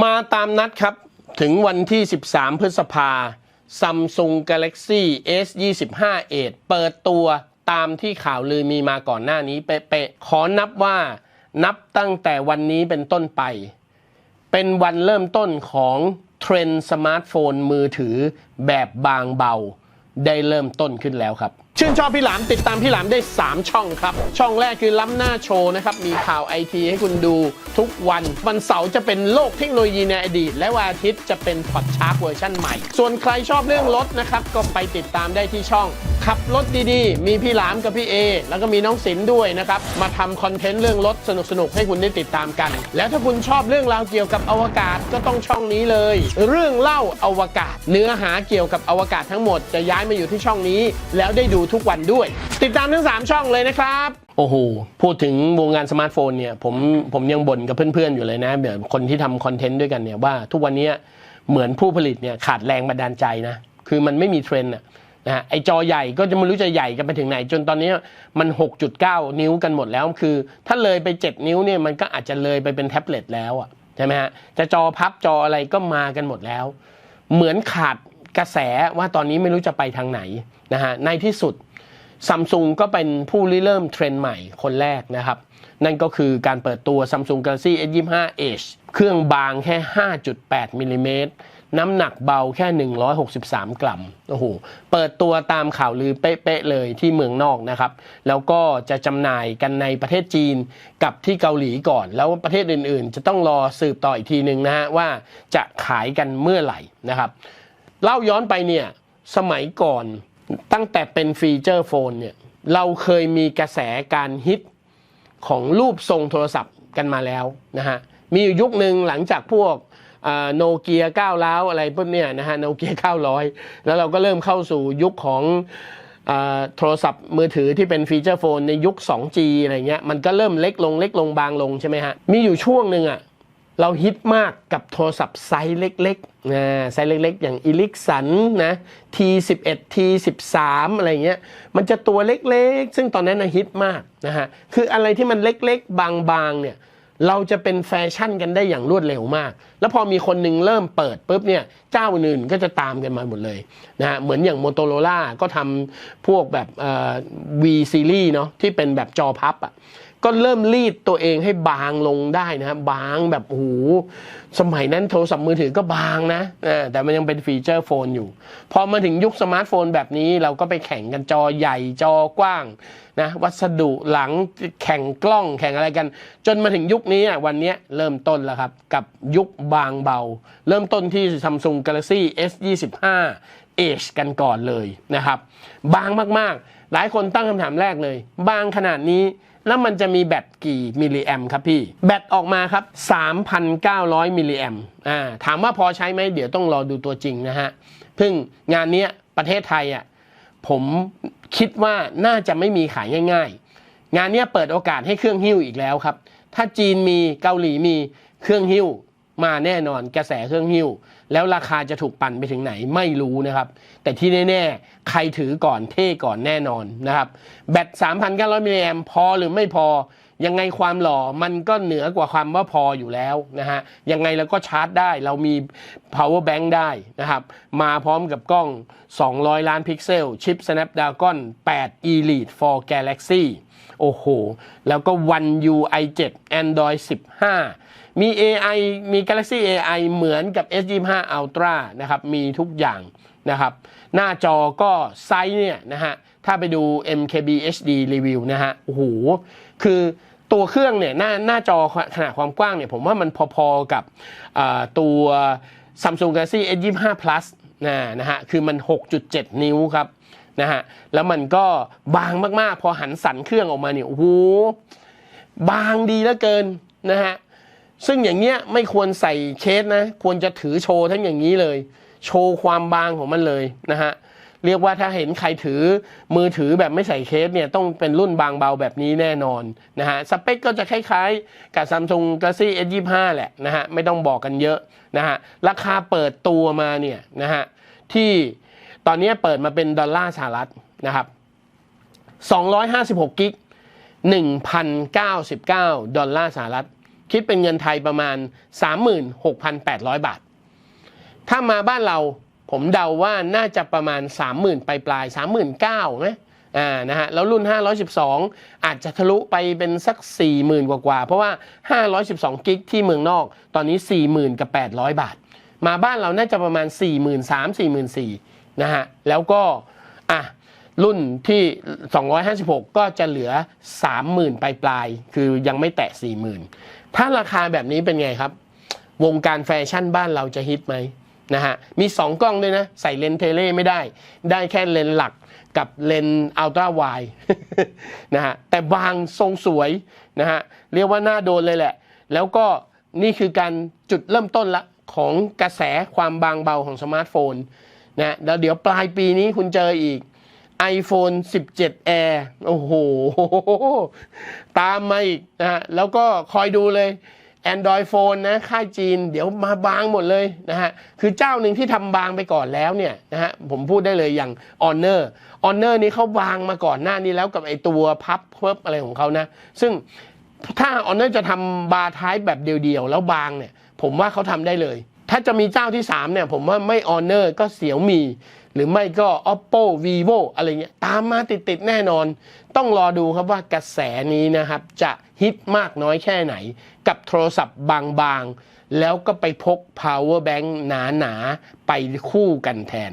มาตามนัดครับ ถึงวันที่ 13 พฤษภา Samsung Galaxy S 25 Edge เปิดตัวตามที่ข่าวลือมีมาก่อนหน้านี้เป๊ะๆ ขอนับว่านับตั้งแต่วันนี้เป็นต้นไป เป็นวันเริ่มต้นของเทรนด์สมาร์ทโฟนมือถือแบบบางเบา ได้เริ่มต้นขึ้นแล้วครับ ชื่นชอบพี่หลามติดตามพี่หลามได้ 3 ช่องครับ ช่องแรกคือล้ำหน้าโชว์นะครับ มีข่าวไอทีให้คุณดูทุกวัน วันเสาร์จะเป็นโลกเทคโนโลยีในอดีต และวันอาทิตย์จะเป็นพอดชาร์กเวอร์ชันใหม่ ส่วนใครชอบเรื่องรถนะครับ ก็ไปติดตามได้ที่ช่อง ขับรถดีๆ มีพี่หลามกับพี่เอแล้วก็มีน้องศิลป์ด้วยนะครับ มาทำคอนเทนต์เรื่องรถสนุกๆ ให้คุณได้ติดตามกัน แล้วถ้าคุณชอบเรื่องราวเกี่ยวกับอวกาศก็ต้องช่องนี้เลย เรื่องเล่าอวกาศ เนื้อหาเกี่ยวกับอวกาศทั้งหมดจะย้ายมาอยู่ที่ช่องนี้ แล้วได้ดูทุกวันด้วย ติดตามทั้ง 3 ช่องเลยนะครับโอ้โห พูดถึงวงการสมาร์ทโฟนเนี่ยผมผมยังบ่นกับเพื่อนๆอยู่เลยนะแบบคนที่ทำคอนเทนต์ด้วยกันเนี่ยว่าทุกวันนี้เหมือนผู้ผลิตเนี่ยขาดแรงบันดาลใจนะ คือมันไม่มีเทรนด์อะ นะฮะไอจอใหญ่ก็จะไม่รู้จะใหญ่กันไปถึงไหน จนตอนนี้มัน 6.9 นิ้วกันหมดแล้วคือ ถ้าเลยไป 7 นิ้วเนี่ยมันก็อาจจะเลยไปเป็นแท็บเล็ตแล้วอะใช่ไหมฮะจะจอพับจออะไรก็มากันหมดแล้ว เหมือนขาดกระแสว่าตอนนี้ไม่รู้จะไปทางไหนนะฮะในที่สุดซัมซุงก็เป็นผู้ริเริ่มเทรนด์ใหม่คนแรกนะครับ นั่นก็คือการเปิดตัว Samsung Galaxy S25 Edge เครื่องบางแค่ 5.8มิลลิเมตร น้ำหนักเบาแค่ 163 กรัมโอ้โหเปิดตัวตามข่าวลือเป๊ะๆเลยที่เมืองนอกนะครับ แล้วก็จะจำหน่ายกันในประเทศจีนกับที่เกาหลีก่อน แล้วประเทศอื่นๆ จะต้องรอสืบต่ออีกทีหนึ่งนะฮะว่าจะขายกันเมื่อไหร่นะครับ เล่าย้อนไปเนี่ยสมัยก่อนตั้งแต่เป็นฟีเจอร์โฟนเนี่ยเราเคยมีกระแสการฮิตของรูปทรงโทรศัพท์กันมาแล้วนะฮะมีอยู่ยุคหนึ่งหลังจากพวก โนเกียก้าวล้าวอะไรพวกเนี้ยนะฮะโนเกีย900แล้วเราก็เริ่มเข้าสู่ยุคของโทรศัพท์มือถือที่เป็นฟีเจอร์โฟนในยุค 2G อะไรเงี้ยมันก็เริ่มเล็กลงเล็กลงบางลงใช่ไหมฮะ มีอยู่ช่วงหนึ่งอะเราฮิตมากกับโทรศัพท์ไซส์เล็กๆนะไซส์เล็กๆ อย่างอิลิกสันนะ T11 T13 อะไรเงี้ยมันจะตัวเล็กๆ ซึ่งตอนนั้นนะฮิตมากนะฮะ คืออะไรที่มันเล็กๆ บางๆเนี่ย เราจะเป็นแฟชั่นกันได้อย่างรวดเร็วมาก แล้วพอมีคนหนึ่งเริ่มเปิดปุ๊บเนี่ยเจ้าอื่นก็จะตามกันมาหมดเลยนะฮะเหมือนอย่าง Motorola ก็ทำพวกแบบเอ่อ V series เนาะที่เป็นแบบจอพับอะ ก็เริ่มรีดตัวเองให้บางลงได้นะครับบางแบบโอ้โหสมัยนั้นโทรศัพท์มือถือก็บางนะแต่มันยังเป็นฟีเจอร์โฟนอยู่ พอมาถึงยุคสมาร์ทโฟนแบบนี้เราก็ไปแข่งกันจอใหญ่จอกว้างนะวัสดุหลังแข่งกล้องแข่งอะไรกัน จนมาถึงยุคนี้วันนี้เริ่มต้นแล้วครับ กับยุคบางเบา เริ่มต้นที่ Samsung Galaxy S25 Edge กันก่อนเลยนะครับ บางมากๆ หลายคนตั้งคำถามแรกเลย บางขนาดนี้ แล้วมันจะมีแบตกี่มิลลิแอมครับพี่ แบตออกมาครับ 3,900 มิลลิแอมอ่าถามว่าพอใช้ไหมเดี๋ยวต้องรอดูตัวจริงนะฮะพึ่งงานเนี้ยประเทศไทยอะผมคิดว่าน่าจะไม่มีขายง่าย ๆ งานเนี้ยเปิดโอกาสให้เครื่องหิ้วอีกแล้วครับ ถ้าจีนมีเกาหลีมีเครื่องหิ้ว มาแน่นอนกระแสเครื่องหิ้ว แล้วราคาจะถูกปั่นไปถึงไหนไม่รู้นะครับ แต่ที่แน่ๆ ใครถือก่อนเท่ก่อนแน่นอนนะครับ แบต 3,900มิลลิแอมพอหรือไม่พอ ยังไงความหล่อมันก็เหนือกว่าความว่าพออยู่แล้วนะฮะยังไงเราก็ชาร์จได้ เรามี power bank ได้นะครับมาพร้อมกับกล้อง 200 ล้านพิกเซล ชิป Snapdragon 8 Elite for Galaxy โอ้โห แล้วก็ One UI 7 Android 15 มี AI มี Galaxy AI เหมือนกับ S25 Ultra นะครับ มีทุกอย่างนะครับ หน้าจอก็ไซส์เนี่ยนะฮะ ถ้าไปดู MKB HD review นะฮะ โอ้โห คือตัวเครื่องเนี่ยหน้าหน้าจอขนาดความกว้างเนี่ยผมว่ามันพอๆกับตัว Samsung Galaxy S25 Plus นะนะฮะ คือมัน 6.7 นิ้วครับนะฮะ แล้วมันก็บางมากๆ พอหันสันเครื่องออกมาเนี่ย โอ้โห บางดีเหลือเกินนะฮะ ซึ่งอย่างเงี้ยไม่ควรใส่เคสนะ ควรจะถือโชว์ทั้งอย่างนี้เลย โชว์ความบางของมันเลยนะฮะ เรียกว่าถ้าเห็นใครถือมือถือแบบไม่ใส่เคสเนี่ยต้องเป็นรุ่นบางเบาแบบนี้แน่นอนนะฮะสเปคก็จะคล้ายๆ กับ Samsung Galaxy S25 แหละนะฮะไม่ต้องบอกกันเยอะนะฮะราคาเปิดตัวมาเนี่ยนะฮะที่ตอนนี้เปิดมาเป็นดอลลาร์สหรัฐนะครับ256กิก1,099 ดอลลาร์สหรัฐ คิดเป็นเงินไทยประมาณ 36,800 บาท ถ้ามาบ้านเรา ผมเดาว่าน่าจะประมาณ 30,000 ปลายปลายๆ39,000ไหมอ่านะฮะแล้วรุ่น 512 อาจจะทะลุไปเป็นสัก 40,000 กว่าๆเพราะว่า 512 กิกที่เมืองนอก ตอนนี้ 40,000 กับ 800 บาท มาบ้านเราน่าจะประมาณ 43,000 44,000นะฮะแล้วก็อะรุ่นที่ 256 ก็จะเหลือ 30,000 ปลายปลายๆคือยังไม่แตะ 40,000 ถ้าราคาแบบนี้เป็นไงครับ วงการแฟชั่นบ้านเราจะฮิตไหม นะฮะ มี 2 กล้องด้วยนะ ใส่เลนเทเล่ไม่ได้ ได้แค่เลนหลักกับเลนอัลตร้าไวนะฮะ แต่บางทรงสวยนะฮะ เรียกว่าน่าโดนเลยแหละ แล้วก็นี่คือการจุดเริ่มต้นละของกระแสความบางเบาของสมาร์ทโฟนนะแล้วเดี๋ยวปลายปีนี้คุณเจออีก iPhone 17 Air โอ้โห ตามมาอีกนะฮะ แล้วก็คอยดูเลย Android Phone นะค่ายจีนเดี๋ยวมาบางหมดเลยนะฮะคือเจ้าหนึ่งที่ทำบางไปก่อนแล้วเนี่ยนะฮะผมพูดได้เลยอย่าง Honor Honor นี้เขาบางมาก่อนหน้านี้แล้วกับไอตัวพับเพิบอะไรของเขานะ ซึ่งถ้า Honor จะทำบาร์ท้ายแบบเดียวๆ แล้วบางเนี่ย ผมว่าเขาทำได้เลย ถ้าจะมีเจ้าที่ 3 เนี่ย ผมว่าไม่ Honor ก็เสี่ยวมีหรือไม่ก็ Oppo Vivo อะไรเงี้ยตามมาติดๆแน่นอน ต้องรอดูครับว่ากระแสนี้นะครับจะ ฮิตมากน้อยแค่ไหน กับโทรศัพท์บางๆ แล้วก็ไปพก power bank หนาๆ ไปคู่กันแทน